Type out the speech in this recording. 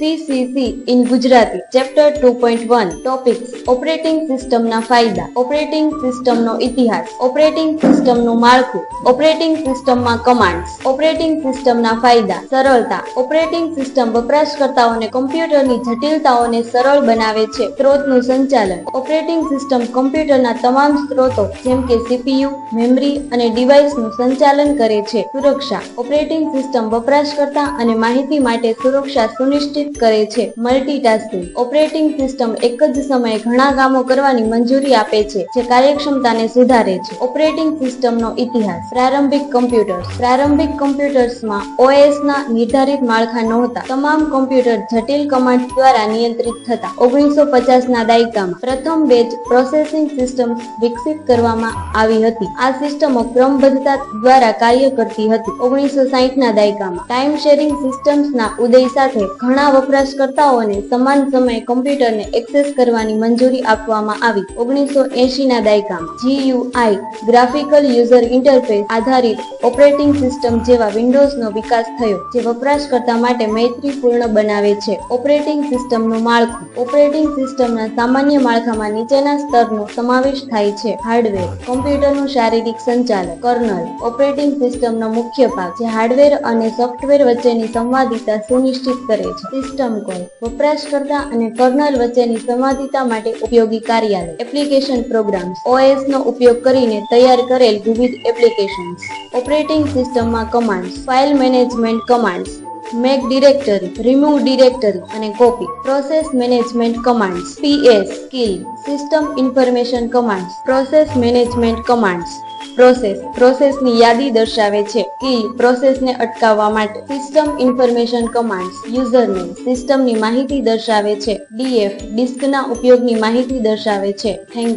CCC in Gujarati chapter two point one topics operating સિસ્ટમના ફાયદા operating સિસ્ટમનો ઇતિહાસ ઓપરેટિંગ સિસ્ટમનું માળખું ઓપરેટિંગ સિસ્ટમમાં કમાન્ડ્સ ઓપરેટિંગ સિસ્ટમના ફાયદા સરળતા ઓપરેટિંગ સિસ્ટમ વપરાશકર્તાઓને કમ્પ્યુટરની જટિલતાઓને સરળ બનાવે છે સ્ત્રોતનું સંચાલન ઓપરેટિંગ સિસ્ટમ કમ્પ્યુટરના તમામ સ્ત્રોતો જેમ કે સીપીયુ મેમરી અને ડિવાઇસનું સંચાલન કરે છે સુરક્ષા ઓપરેટિંગ સિસ્ટમ વપરાશકર્તા અને માહિતી માટે સુરક્ષા સુનિશ્ચિત કરે છે. મલ્ટીટાસ્કિંગ ઓપરેટિંગ સિસ્ટમ એક જ સમયે ઘણા કામો કરવાની મંજૂરી આપે છે, જે કાર્યક્ષમતાને સુધારે છે. ઓપરેટિંગ સિસ્ટમનો ઇતિહાસ, પ્રારંભિક કમ્પ્યુટર્સ પ્રારંભિક કમ્પ્યુટર્સમાં OS ના નિર્ધારિત માળખા નહોતા. તમામ કમ્પ્યુટર જટિલ કમાન્ડ દ્વારા નિયંત્રિત થતા. ઓગણીસો ના દાયકામાં પ્રથમ બેચ પ્રોસેસિંગ સિસ્ટમ વિકસિત કરવામાં આવી હતી. આ સિસ્ટમો ક્રમબદ્ધતા દ્વારા કાર્ય કરતી હતી. ઓગણીસો ના દાયકામાં ટાઈમ શેરિંગ સિસ્ટમ્સના ઉદય સાથે ઘણા વપરાશકર્તાઓને સમાન સમયે કમ્પ્યુટરને એક્સેસ કરવાની મંજૂરી આપવામાં આવી. ઓગણીસો ના દાયકામાં જીયુઆઈ ગ્રાફિકલ યુઝર ઇન્ટરફેસ આધારિત ઓપરેટિંગ સિસ્ટમ જેવા વિન્ડોઝનો વિકાસ થયો, જે વપરાશકર્તા માટે મૈત્રીપૂર્ણ બનાવે છે. ઓપરેટિંગ સિસ્ટમનું માળખું. ઓપરેટિંગ સિસ્ટમના સામાન્ય માળખામાં નીચેના સ્તરનો સમાવેશ થાય છે. હાર્ડવેર. કમ્પ્યુટરનું શારીરિક સંચાલન. કર્નલ. ઓપરેટિંગ સિસ્ટમનો મુખ્ય ભાગ, જે હાર્ડવેર અને સોફ્ટવેર વચ્ચેની સંવાદિતા સુનિશ્ચિત કરે છે. સિસ્ટમ કોલ વપરાશકર્તા અને કર્નલ વચ્ચેની સંવાદિતા માટે ઉપયોગી કાર્યાલય. એપ્લિકેશન પ્રોગ્રામ્સ ઓએસ નો ઉપયોગ કરીને તૈયાર કરેલ વિવિધ એપ્લિકેશન્સ ઓપરેટિંગ સિસ્ટમમાં commands file management commands make directory remove directory અને copy process management commands PS skill system information commands process management commands process. પ્રોસેસની યાદી દર્શાવે છે કે પ્રોસેસને અટકાવવા માટે સિસ્ટમ ઇન્ફોર્મેશન કમાન્ડ્સ, યુઝરનેમ, સિસ્ટમની માહિતી દર્શાવે છે. ડીએફ, ડિસ્કના ઉપયોગની માહિતી દર્શાવે છે. Thank you.